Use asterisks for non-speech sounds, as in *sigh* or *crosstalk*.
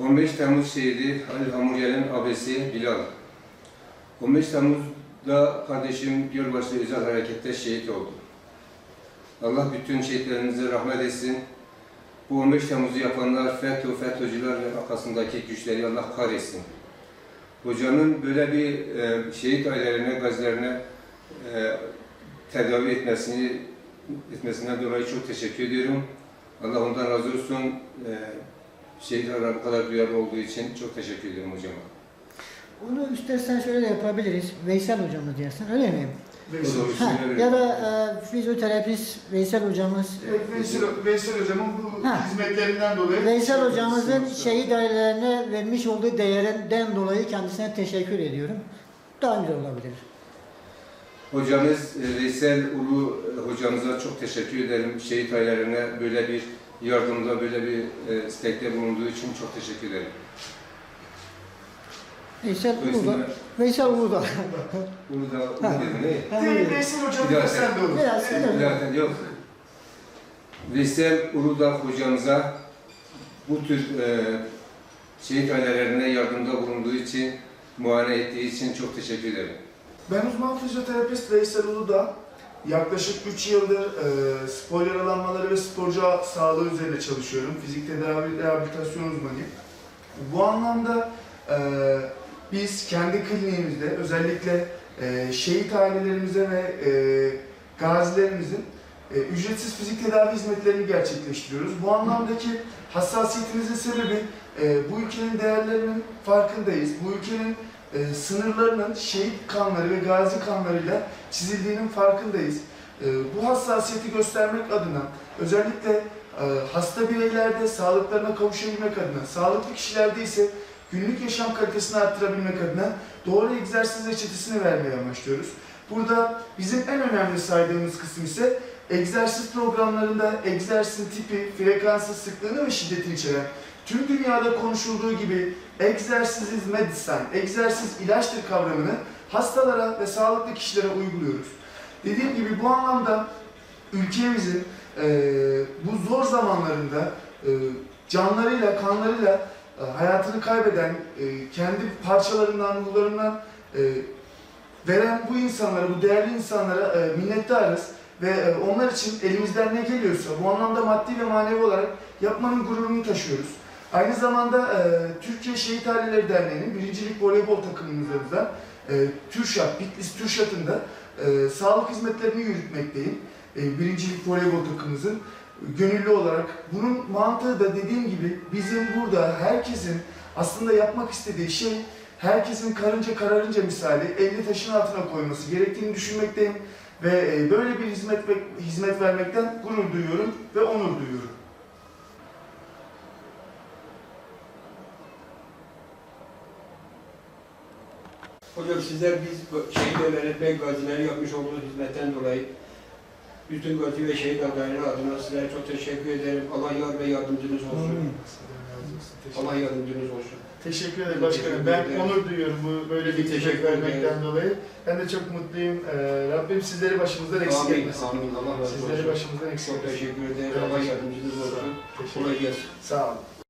15 Temmuz şehidi Halil Hamuriyer'in abisi Bilal. 15 Temmuz'da kardeşim Gölbaşı Özel Hareket'te şehit oldu. Allah bütün şehitlerimize rahmet etsin. Bu 15 Temmuz'u yapanlar FETÖ, FETÖ'cüler ve arkasındaki güçleri Allah kahretsin. Hocamın böyle bir e, şehit ailelerine, gazilerine e, tedavi etmesini etmesinden dolayı çok teşekkür ediyorum. Allah ondan razı olsun. E, bu kadar duyarlı olduğu için çok teşekkür ediyorum hocama. Onu istersen şöyle de yapabiliriz. Veysel hocamız diyorsun öyle mi? Veysel. Ha, ya da e, fizyoterapist Veysel hocamız. Evet, Veysel, Veysel hocamın bu Ha. hizmetlerinden dolayı Veysel hocamızın şehit ailelerine vermiş olduğu değerinden dolayı kendisine teşekkür ediyorum. Daha güzel olabilir. Hocamız e, Veysel Ulu e, hocamıza çok teşekkür ederim. Şehit ailelerine böyle bir yardımda, böyle bir e, istekte bulunduğu için çok teşekkür ederim. Veysel Ulu da. Veysel Veysel Ulu da. *laughs* Ulu da Ulu Ha. dedi ne? Veysel hocam sen de olur. Biraz, biraz. Yok. Veysel Uludağ hocamıza bu tür e, şehit ailelerine yardımda bulunduğu için, muayene ettiği için çok teşekkür ederim. Ben uzman fizyoterapist Veysel Uludağ. Yaklaşık 3 yıldır e, spor yaralanmaları ve sporcu sağlığı üzerine çalışıyorum. Fizik tedavi rehabilitasyon uzmanıyım. Bu anlamda e, biz kendi kliniğimizde özellikle e, şehit ailelerimize ve e, gazilerimizin e, ücretsiz fizik tedavi hizmetlerini gerçekleştiriyoruz. Bu anlamdaki hassasiyetimizin sebebi e, bu ülkenin değerlerinin farkındayız. Bu ülkenin e, sınırlarının şehit kanları ve gazi kanlarıyla çizildiğinin farkındayız. E, bu hassasiyeti göstermek adına özellikle e, hasta bireylerde sağlıklarına kavuşabilmek adına, sağlıklı kişilerde ise günlük yaşam kalitesini arttırabilmek adına doğru egzersiz reçetesini vermeye amaçlıyoruz. Burada bizim en önemli saydığımız kısım ise egzersiz programlarında egzersizin tipi, frekansı, sıklığını ve şiddetini içeren tüm dünyada konuşulduğu gibi egzersiz is medicine, egzersiz ilaçtır kavramını hastalara ve sağlıklı kişilere uyguluyoruz. Dediğim gibi bu anlamda ülkemizin eee, bu zor zamanlarında eee, canlarıyla, kanlarıyla e, hayatını kaybeden, e, kendi parçalarından, ruhlarından e, veren bu insanlara, bu değerli insanlara e, minnettarız. Ve e, onlar için elimizden ne geliyorsa bu anlamda maddi ve manevi olarak yapmanın gururunu taşıyoruz. Aynı zamanda e, Türkiye Şehit Aileleri Derneği'nin birincilik voleybol takımımızdan e, TÜRŞAT, Bitlis TÜRŞAT'ın da e, sağlık hizmetlerini yürütmekteyim. E, birincilik voleybol takımımızın gönüllü olarak. Bunun mantığı da dediğim gibi bizim burada herkesin aslında yapmak istediği şey herkesin karınca kararınca misali elini taşın altına koyması gerektiğini düşünmekteyim ve e, böyle bir hizmet ve hizmet vermekten gurur duyuyorum ve onur duyuyorum. Hocam sizler biz şehit öğretmek gazileri yapmış olduğunuz hizmetten dolayı bütün gazi ve şehit adayları adına sizlere çok teşekkür ederim. Allah yar ve yardımcınız olsun. Amin. Allah yardımcınız olsun. Teşekkür ederim başkanım. Ben onur duyuyorum bu böyle bir teşekkür vermekten dolayı. Ben de çok mutluyum. Ee, Rabbim sizleri başımızdan eksik Amin. etmesin. Amin. Allah razı Sizleri olsun. başımızdan eksik Çok etmesin. teşekkür ederim. Allah yardımcınız olsun. Kolay gelsin. Sağ olun.